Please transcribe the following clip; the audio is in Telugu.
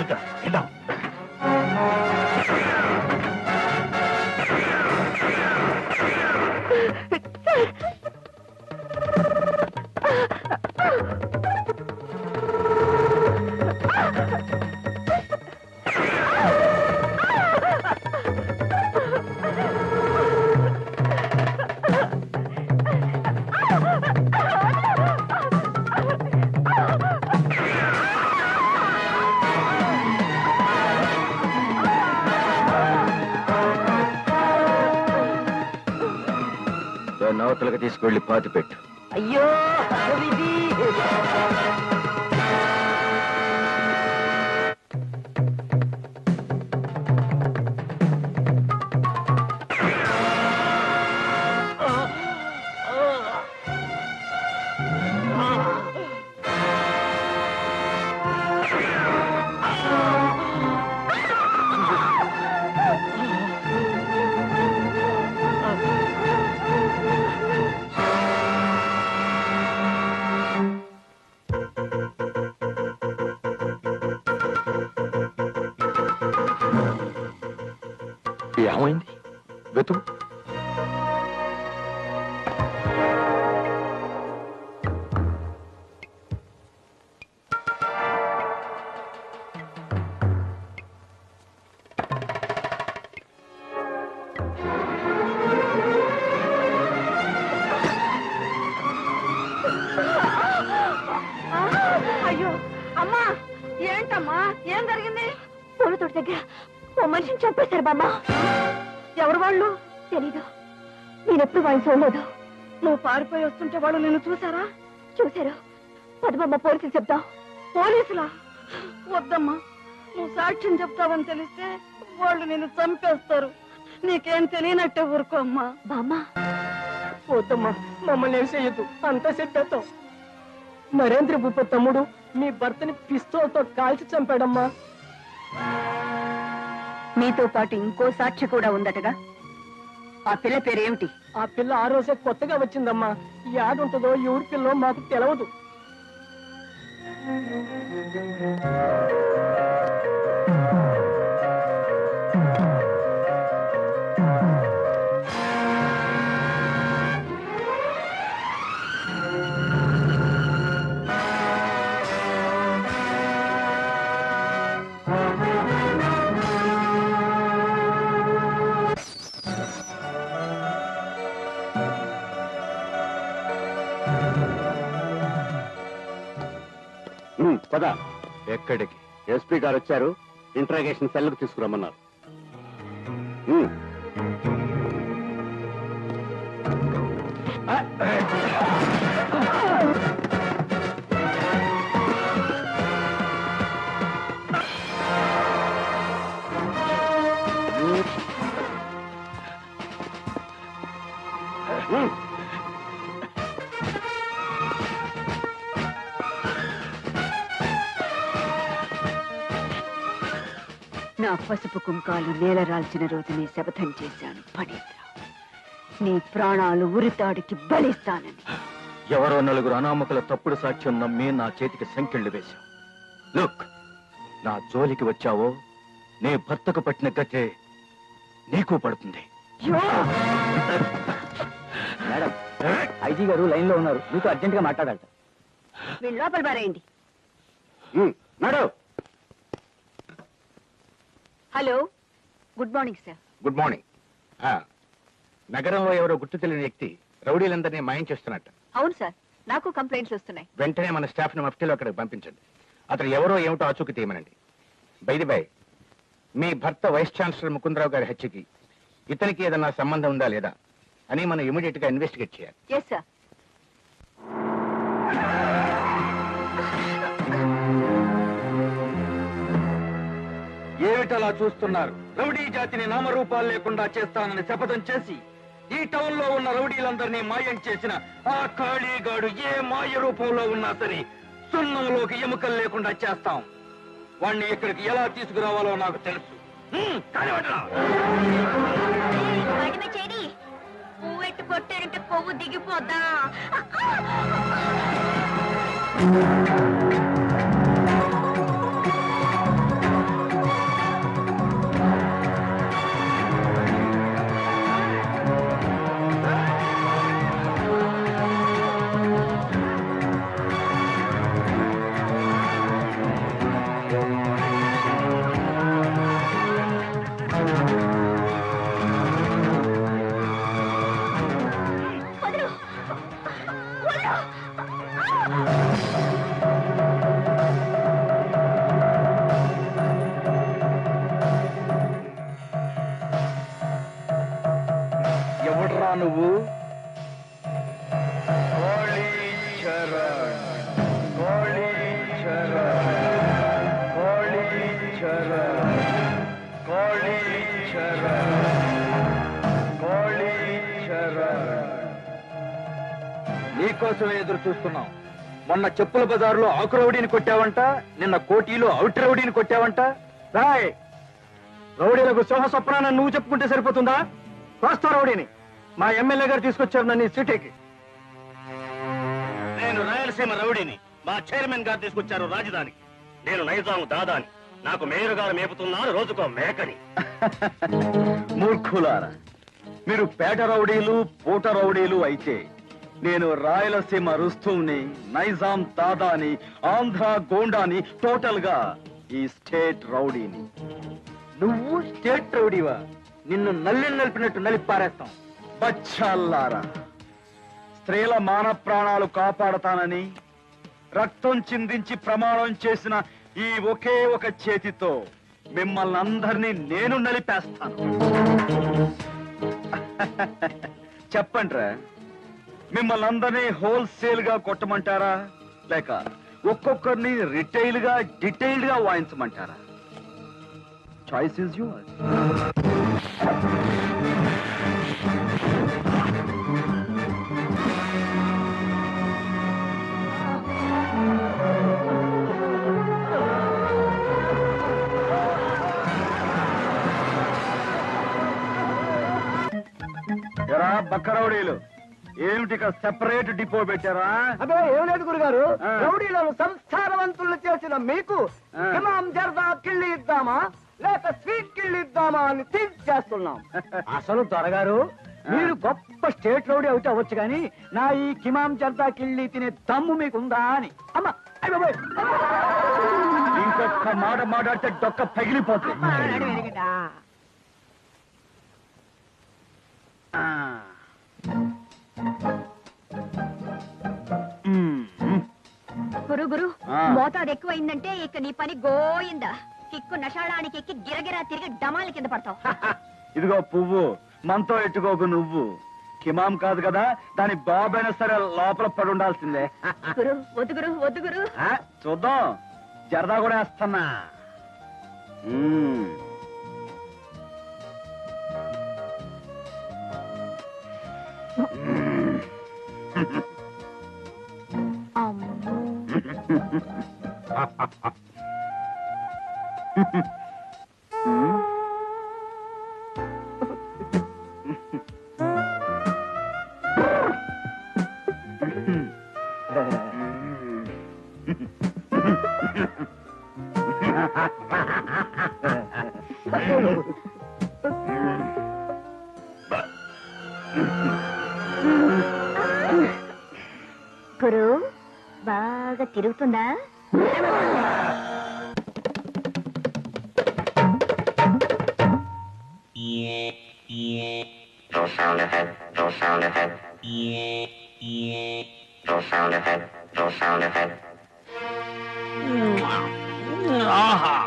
Então, então. నవతలకు తీసుకువెళ్ళి పాతి పెట్టు అయ్యో क्या हुई वे तुम? ఓ మనిషిని చంపేశారు బామ్మ. ఎవరు వాళ్ళు? తెలీదు. నేనెప్పుడు వాళ్ళని చూడలేదు? నువ్వు పారిపోయి వస్తుంటే వాళ్ళు నిన్ను చూసారా చూశారు. పదమమ్మ పోలీసులు చెప్తాం. పోలీసులా? వద్దమ్మా. నువ్వు సాక్ష్యం చెప్తావని తెలిస్తే వాళ్ళు నిన్ను చంపేస్తారు. నీకేం తెలియనట్టే ఊరుకో అమ్మా. బామ్మ. వద్దమ్మా మమ్మల్ని ఏం చేయొద్దు. అంతా చెప్పేస్తాం నరేంద్ర భూప తమ్ముడు మీ భర్తని పిస్తోల్తో కాల్చి చంపాడమ్మా. మీతో పాటు ఇంకో సాక్షి కూడా ఉందటగా? ఆ పిల్ల పేరేమిటి? ఆ పిల్ల ఆ రోజే కొత్తగా వచ్చిందమ్మా. ఈ ఆడ ఉంటుందో ఎవరి పిల్లో మాకు తెలవదు. ఎక్కడికి? ఎస్పీ గారు వచ్చారు. ఇంట్రాగేషన్ సెల్కు తీసుకురమ్మన్నారు. ఉమ్. నా పసుపు కుంకాలు నేలరాల్చిన రోజునే శపథం చేశాను ఫణీంద్ర నీ ప్రాణాలు ఉరితాడికి బలిస్తానని. ఎవరో నలుగురు అనామకుల తప్పుడు సాక్ష్యం నమ్మి నా చేతికి సంకెళ్ళు వేశావు. లుక్ నా జోలికి వచ్చావో నీ భర్తకు పట్టిన గతే నీకు పడుతుంది. మేడం ఐజీ గారు లైన్లో ఉన్నారు. మీతో అర్జెంట్గా మాట్లాడాలి. వీళ్ళు లోపల పారేయండి. ఉమ్. Hello. Good morning sir. Good morning. ఆ, నగరంలో ఎవరో గుర్తు తెలియని వ్యక్తి రౌడీలందరినీ మాయం చేస్తున్నట్ట. అవును సార్. నాకు కంప్లైంట్స్ వస్తున్నాయి. వెంటనే మన స్టాఫ్ని మఫ్టీలో అక్కడికి పంపించండి. అతను ఎవరో ఏమిటో ఆచూకి తీయమనండి. బైది బై మీ భర్త వైస్ ఛాన్సలర్ ముకుందరావు గారి హత్యకి ఇతనికి ఏదన్నా సంబంధం ఉందా లేదా అని మనం ఇమీడియట్గా ఇన్వెస్టిగేట్ చేయాలి. ఎస్ సార్ ఏమిటలా చూస్తున్నారు? రౌడీ జాతిని నామరూపాలు లేకుండా చేస్తానని శపథం చేసి ఈ టౌన్లో ఉన్న రౌడీలందరినీ మాయం చేసిన ఆ ఖాళీగాడు ఏ మాయ రూపంలో ఉన్నా సరే సున్నంలోకి ఎముకలు లేకుండా చేస్తాం. వాణ్ణి ఇక్కడికి ఎలా తీసుకురావాలో నాకు తెలుసు. పువ్వెట్టు కొట్టారంటే కొవ్వు దిగిపోద్దా? నీకోసమే ఎదురు చూస్తున్నాం. మొన్న చెప్పుల బజారులో ఆకు రౌడీని కొట్టావంట నిన్న కోటీలో అవుట్ రౌడీని కొట్టావంట. రాయ్ రౌడీలకు సింహ స్వప్నాన్ని నువ్వు చెప్పుకుంటే సరిపోతుందా? రాస్తా రౌడీని. మా ఎమ్మెల్యే గారు తీసుకొచ్చారు నన్ను సిటీకి. నేను రాయలసీమ రౌడీని. మా చైర్మన్ గారు తీసుకొచ్చారు రాజధాని. నేను నైజాం దాదాని. నాకు మేయర్ గారు మేపుతున్నారు రోజుకో మేకని. మూర్ఖులారా మీరు పేట రౌడీలు పూట రౌడీలు అయితే నేను రాయలసీమ రుస్తుని నైజాం దాదాని ఆంధ్ర గోండాని టోటల్గా ఈ స్టేట్ రౌడీని. నువ్వు స్టేట్ రౌడీవా? నిన్ను నల్లి నలిపినట్టు నలిపి పారేస్తాం బచ్చాల్లారా. స్త్రీల మాన ప్రాణాలు కాపాడతానని రక్తం చిందించి ప్రమాణం చేసిన ఈ ఒకే ఒక చేతితో మిమ్మల్ని అందరినీ నేను నలిపేస్తాను. చెప్పండ్రా మిమ్మల్ని అందరినీ హోల్సేల్గా కొట్టమంటారా? లేక ఒక్కొక్కరిని రిటైల్గా డీటెయిల్డ్గా వాయించమంటారా? చాయిస్ ఇస్ యువర్ బక్కరౌడీలు ఏమిటి సెపరేట్ డిపో పెట్టారా? అదే ఏం లేదు గురుగారు. ఆ. రౌడీలను సంస్కారవంతులు చేసిన మీకు ఆ. జర్దా కిళ్ళి ఇద్దామా? లేక స్వీట్ కిళ్ళి ఇద్దామా అని థింక్ చేస్తున్నాం. అసలు త్వరగారు మీరు గొప్ప స్టేట్ రౌడీ అవుతే అవ్వచ్చు కానీ నా ఈ కిమాం జర్దా కిళ్ళి తినే దమ్ము మీకుందా అని. అమ్మా బాబోయ్. ఇంకొక మాట మాట్లాడితే డొక్క పగిలిపోతుంది. ఆ. మ్మ్. గురు గురు ఆ. మోతాదు ఎక్కువైందంటే ఇక నీ పని గోయిందా? కిక్కు నషాళానికి ఎక్కి గిరగిరా తిరిగి డమాల కింద పడతావు. ఇదిగో పువ్వు మనతో ఎట్టుకోకు నువ్వు. కిమాం కాదు కదా దాని బాబైనా సరే లోపల పడి ఉండాల్సిందే. గురు వద్దు గురు వద్దు గురు. ఆ, చూద్దాం. జరదా కూడా వేస్తున్నా. మ్మ్. అమ్మో గురు తిరుగుతుందా No sound effect, no sound effect. No sound effect, no sound effect. ఆహా